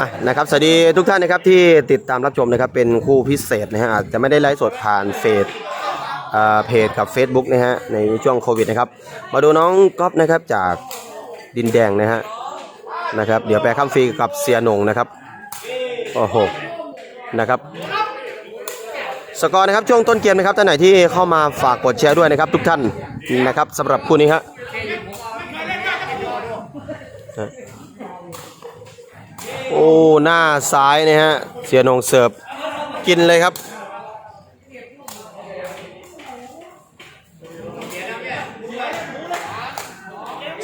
อะนะครับสวัสดีทุกท่านนะครับที่ติดตามรับชมนะครับเป็นคู่พิเศษนะฮะอาจจะไม่ได้ไลฟ์สดผ่านเฟซอ่าเพจกับ Facebook นะฮะในช่วงโควิดนะครับมาดูน้องก๊อฟนะครับจากดินแดงนะฮะนะครับเดี๋ยวแปลข้ามฟรีกับเสียหนงนะครับโอ้โหนะครับสกอร์นะครับช่วงต้นเกมนะครับท่านไหนที่เข้ามาฝากกดแชร์ด้วยนะครับ ทุกท่านนะครับสำหรับคู่นี้ฮะ โอ้ หน้าซ้ายนะฮะ เสียนงเสิร์ฟกินเลยครับ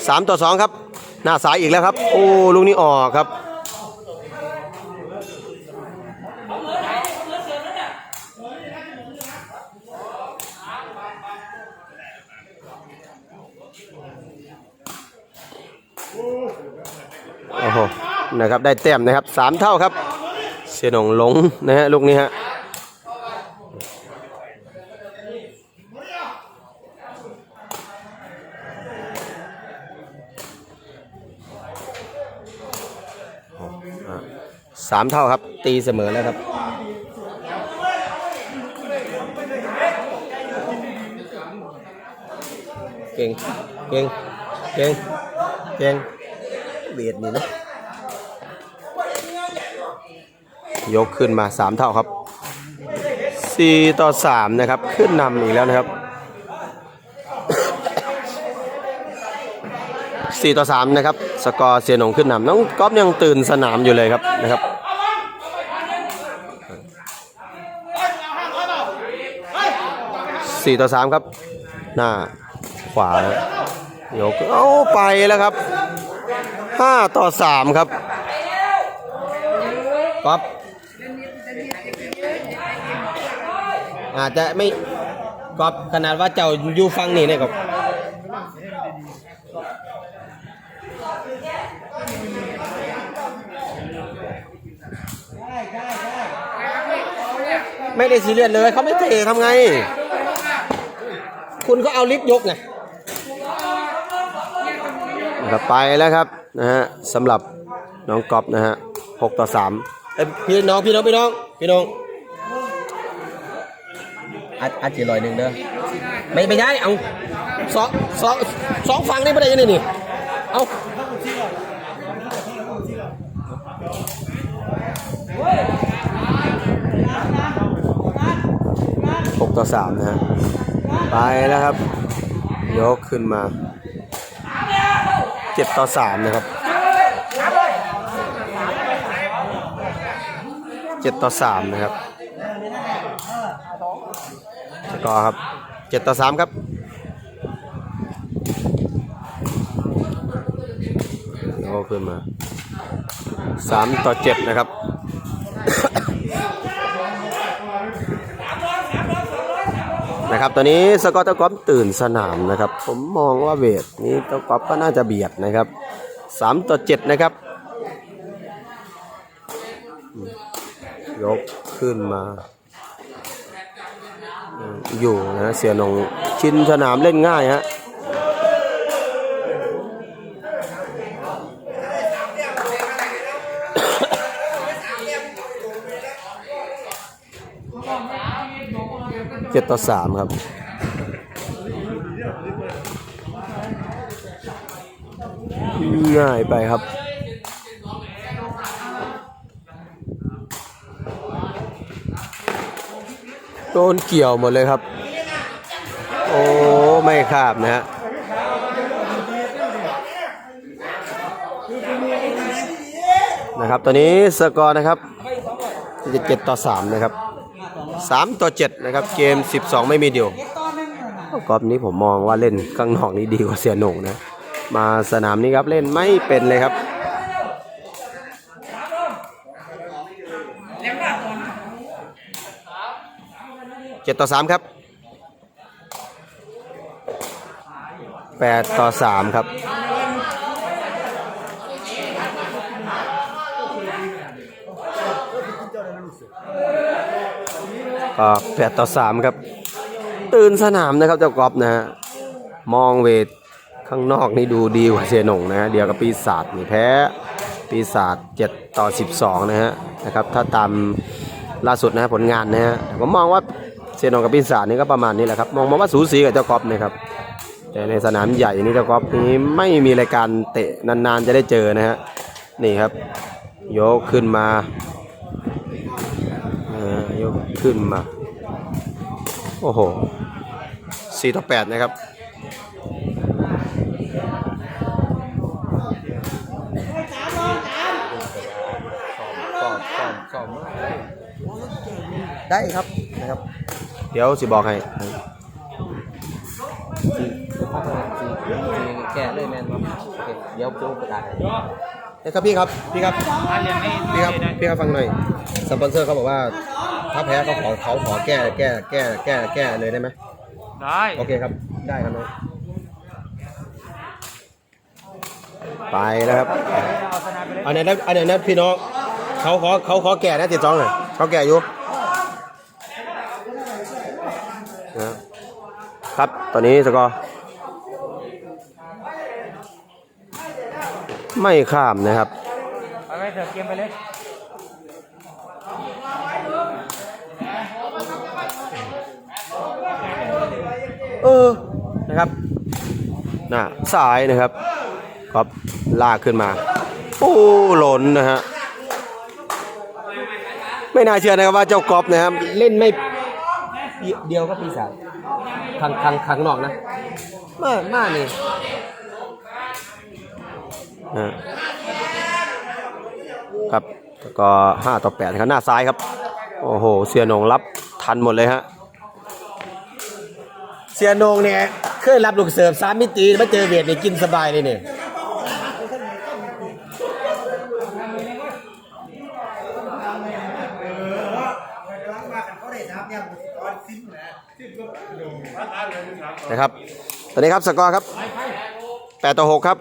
สามต่อสองครับ หน้าซ้ายอีกแล้วครับ โอ้ ลูกนี้ออกครับโอ้โห นะครับได้แต้มนะครับสามเท่าครับ เสียหนงหลงนะฮะลูกนี้ฮะสามเท่าครับตีเสมอแล้วครับเก่งเก่งเก่งเก่งเบียดนี่นะ ยกขึ้นมา 3 เท่าครับ 4 ต่อ 3 นะครับ ขึ้นนำอีกแล้วนะครับ 4 ต่อ 3 นะครับ สกอร์เสียหนงขึ้นนำน้องก๊อฟยังตื่นสนามอยู่เลยครับนะครับ4ต่อ3ครับ หน้าขวายกเอาไปแล้วครับ5ต่อ3ครับก๊อ อาจจะไม่ก๊อฟขนาดว่าเจ้าอยู่ฟังนี่เนี่ยก๊อฟไม่ได้ซีเรียสเลยเขาไม่เททำไง คุณก็เอาลิฟต์ยกไงนะครับไปแล้วครับนะฮะสำหรับน้องก๊อฟนะฮะหกต่อสามเอ้ยพี่น้องพี่น้องพี่น้องพี่น้อง อัดอัดจีลอยหนึ่งเด้อไม่ไม่ใช่เอาสองสองสองฝั่งนี่ไม่ได้ยังไงนี่เอาหกต่อสามนะฮะไปแล้วครับ ยกขึ้นมาเจ็ดต่อสามนะครับเจ็ดต่อสามนะครับ สกอร์ครับเจ็ดต่อสามครับยกขึ้นมาสามต่อเจ็ดนะครับนะครับตอนนี้สกอตเตอร์กอฟตื่นสนามนะครับ ผมมองว่าเวทนี้เตอร์กอฟก็น่าจะเบียดนะครับสามต่อเจ็ดนะครับ ยกขึ้นมา อยู่นะเสียหนงชินสนามเล่นง่ายฮะเจ็ดต่อสามครับง่ายไปครับ โดนเกี่ยวหมดเลยครับ โอ้ไม่ขาบนะฮะนะครับ ตอนนี้สกอร์นะครับเจ็ดต่อสามนะครับสามต่อเจ็ดนะครับ เกมสิบสองไม่มีเดียวกอล์ฟนี้ผมมองว่าเล่นข้างนอกนี้ดีกว่าเสียหนงนะ มาสนามนี้ครับเล่นไม่เป็นเลยครับ เจ็ดต่อสามครับแปดต่อสามครับก็แปดต่อสามครับ ตื่นสนามนะครับเจ้ากอฟนะฮะมองเวทข้างนอกนี่ดูดีกว่าเสียหนงนะฮะเดียวกับปีศาจนี่แพ้ปีศาจ7ต่อ 12 นะฮะนะครับถ้าตามล่าสุดนะฮะผลงานนะฮะผมมองว่า เซียนงกับปีศาจนี่ก็ประมาณนี้แหละครับ มองมองว่าสูสีกับเจ้ากอล์ฟนะครับ แต่ในสนามใหญ่นี่เจ้ากอล์ฟนี้ไม่มีรายการเตะนานๆจะได้เจอนะฮะ นี่ครับ ยกขึ้นมาเออยกขึ้นมา โอ้โห4ต่อ8นะครับได้ครับนะครับ เดี๋ยวสิบอกให้แกะเลยแมนครับโอเคเดี๋ยวผมประกาศให้นะครับพี่ครับพี่ครับพี่ครับพี่ครับฟังหน่อยสปอนเซอร์เขาบอกว่าถ้าแพ้เขาขอเขาขอแก้แก้แก้แก้แก้เลยได้ไหมได้โอเคครับได้ครับน้องไปแล้วครับอันไหนนะอันไหนนะพี่น้องเขาขอเขาขอแก่นะติดจองหน่อยเขาแก่อยู่นะ ครับ ตอนนี้สกอร์ไม่ข้ามนะครับไปไปเถอะเกมไปเลยเออนะครับน่ะสายนะครับก็ลากขึ้นมา โอ้หล่นนะฮะไม่น่าเชื่อนะครับว่าเจ้ากอฟนะครับเล่นไม่ เดียวก็ปีศาจทางทางทางนอกนะมามานี่นะครับแล้วก็ห้าต่อแปดครับหน้าซ้ายครับ โอ้โห เสียหนงรับทันหมดเลยฮะ เสียโหนงเนี่ยเคยรับลูกเสิร์ฟสามมิติมาเจอเวียดเนี่ยกินสบายเลยเนี่ย นะครับ ตอนนี้ครับสกอร์ครับ8ต่อ6ครับ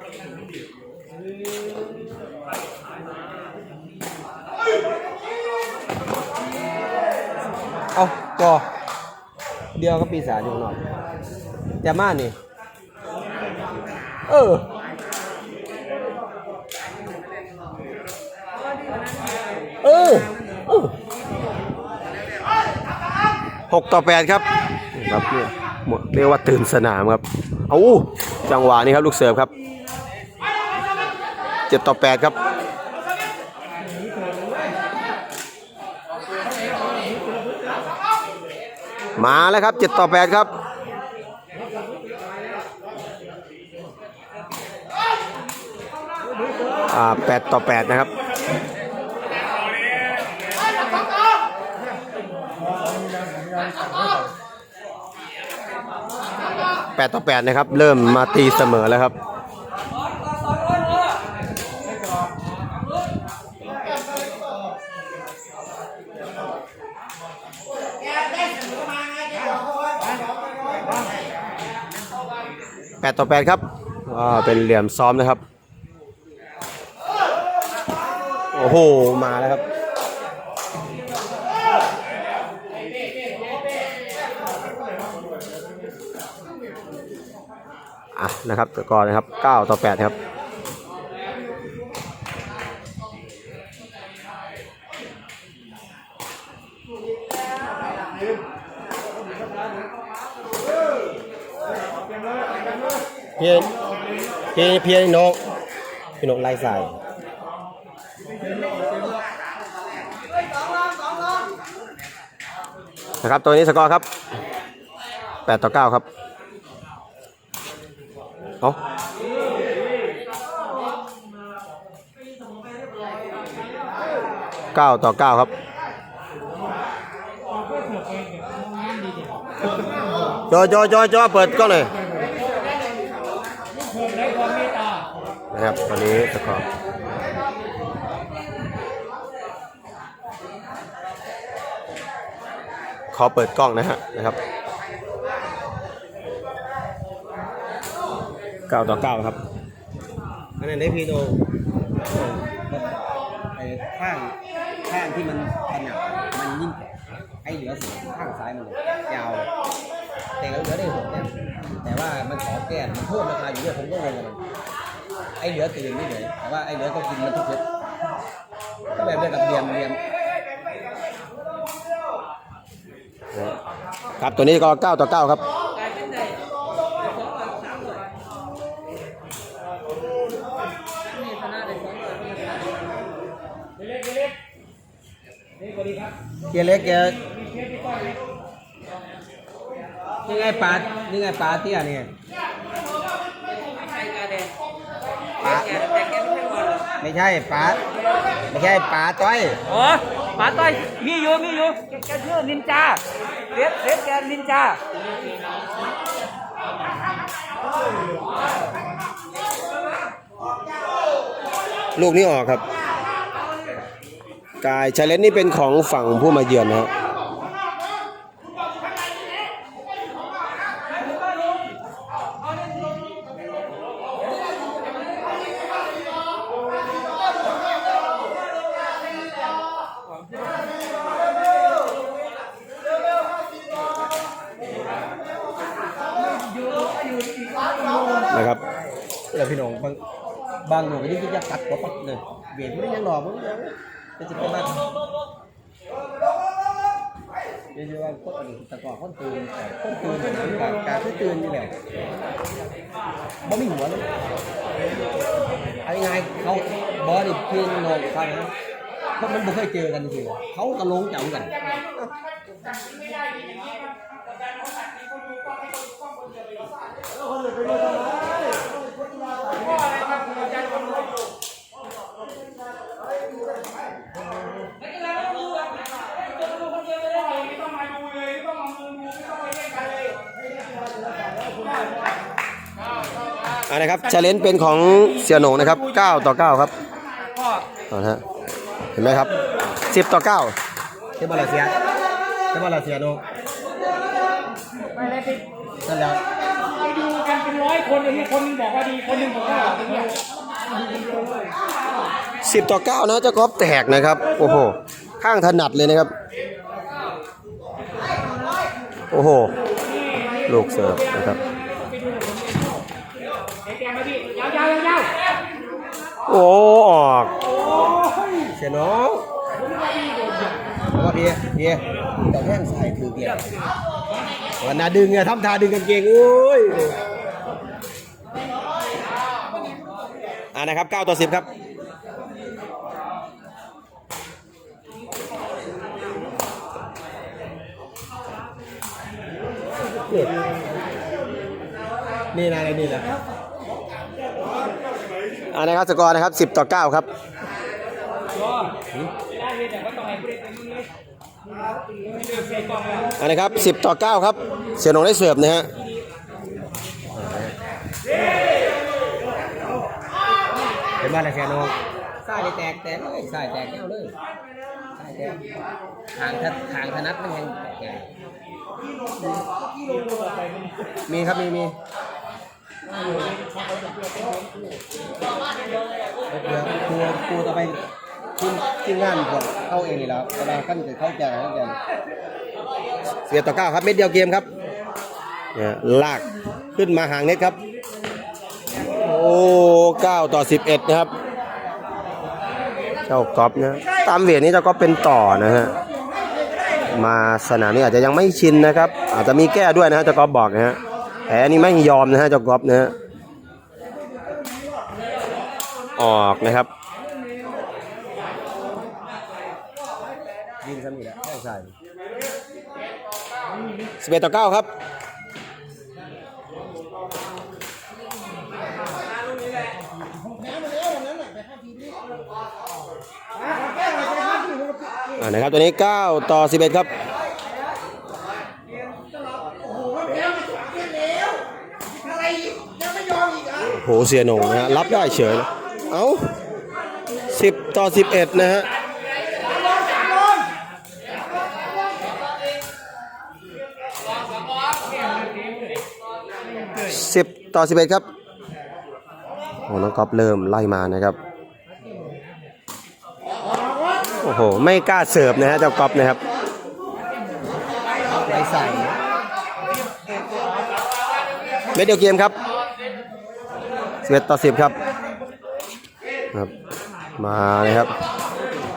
เอาต่อเดียวก็ปีศาจอยู่ข้างนอกแต่มานี่ เออเออ หกต่อแปดครับครับเนี่ยเรียกว่าตื่นสนามครับเอาจังหวะนี้ครับลูกเสิร์ฟครับเจ็ดต่อแปดครับมาแล้วครับ 7 ต่อ 8 ครับ อ่า 8 ต่อ 8 นะครับ 8 ต่อ 8 นะครับ เริ่มมาตีเสมอแล้วครับ 8 ต่อ 8 ครับอ่าเป็นเหลี่ยมซ้อมนะครับ โอ้โห มาแล้วครับ อะนะครับสกอร์นะครับ9ต่อ8ครับเพียเพียเพียน้องพี่น้องไล่สายนะครับตัวนี้สกอร์ครับ 8 ต่อ 9 ครับ เอาเก้าต่อเก้าครับจอจอจอจอเปิดกล้องหน่อยนะครับตอนนี้สกอร์ขอเปิดกล้องนะฮะนะครับ เก้าต่อเก้าครับอันนั้นได้พีโนไอ้ข้างข้างที่มันขนาดมันยิ่งไอ้เหลือสีข้างซ้ายมันเลยยาวเลยแต่เราเหลือได้หกแต้มแต่ว่ามันขอแก้มันเพิ่มราคาอยู่เรื่อยผมก็งงกับมันไอ้เหลือตื่นนี่เลยแต่ว่าไอ้เหลือก็กินมันทุกเม็ดแบบเดียวกับเหลี่ยมเหลี่ยมครับตัวนี้ก็เก้าต่อเก้าครับ เกียร์เล็กแกนี่ไงปลานี่ไงปลาเตี้ยนี่ปลาไม่ใช่ปลาไม่ใช่ปลาต้อยโอ้ป๋าต้อยมีอยู่มีอยู่แกแกชื่อนินจาเฟสเฟสแกนินจาลูกนี้ออกครับ กายชาเลนนี่เป็นของฝั่งผู้มาเยือนนะฮะนะครับเดี๋ยวพี่น้องบางบางหนูก็ยิ่จะกัดหัวปักเลยเบียดไม่ได้ยังหลอกมึง ยังจะจะเป็นบ้านเดี๋ยวว่าคนอื่นแต่ก่อคนตื่นคนตื่นการการที่ตื่นนี่แหละบ่มีหัวเลยเอายังไงเขาบอดี้เพียงนอนฟังนเพราะมันไม่เคยเจอกันจริงเขาก็ลงจังกัน อ่านะครับชาเลนเป็นของเสียโหนงนะครับ 9 ต่อ 9 ครับเอาละฮะเห็นไหมครับ 10 ต่อ9ใช่บอลเซียใช่บอลเซียโนไม่เลยไปนั่นแหละไปดูกันเป็นร้อยคนเลยที่คนหนึงบอกว่าดีคนหนึงบอกว่าอย่างเงี้ย10ต่อ9นะเจ้ากอล์ฟแตกนะครับ โอ้โห ข้างถนัดเลยนะครับ โอ้โห ลูกเสิร์ฟนะครับ แกมาดิ ยาวยาวยาวโอ้ออกเสียน้องแล้วก็พี่พี่แต่แท่งใส่ถือเกียร์วันน่าดึงอะทำท่าดึงกันเก่งโอ้ยอ่านะครับ9ต่อ10 ครับนี่นี่นะอะไรนี่แหละ อ่านะครับสกอร์นะครับ10ต่อ9ครับอ่านะครับ10ต่อ9ครับ เสียนงได้เสิร์ฟนะฮะเป็นบ้านอะไรเสียนงใส่แตกแตกเลยใส่แตกแก้วเลยใส่แตกทางทัดทางธนัดมันยังแตกมีครับมีมี เดี๋ยวครูครูต่อไปทีมทีมงานพวกเข้าเองนี่แล้วเวลาขั้นจะเข้าใจเข้าใจเสียต่อ9ครับเม็ดเดียวเกมครับเนี่ยลากขึ้นมาห่างเน็ตครับ โอ้9ต่อ11นะครับ เจ้าก๊อฟนะตามเวทนี้เจ้าก๊อฟเป็นต่อนะฮะมาสนามนี้อาจจะยังไม่ชินนะครับ อาจจะมีแก้ด้วยนะฮะเจ้าก๊อฟบอกนะฮะ แผลนี้ไม่ยอมนะฮะเจ้าก๊อฟนะฮะออกนะครับยิงซ้ำอีกแล้วใช่ใช่11ต่อ9ครับอ่านะครับตัวนี้ 9 ต่อ 11 ครับ โหเสียหนงนะฮะรับได้เฉย เอ้า10ต่อ11นะฮะสิบต่อสิบเอ็ดครับโอ้น้องก๊อฟเริ่มไล่มานะครับ โอ้โห ไม่กล้าเสิร์ฟนะฮะเจ้าก๊อฟนะครับไรใส่เม็ดเดียวเกมครับ สิบเอ็ดต่อสิบครับครับ มาเลยครับ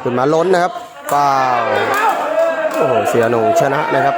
ขึ้นมาล้นนะครับเปล่าโอ้โหเสียหนงชนะนะครับ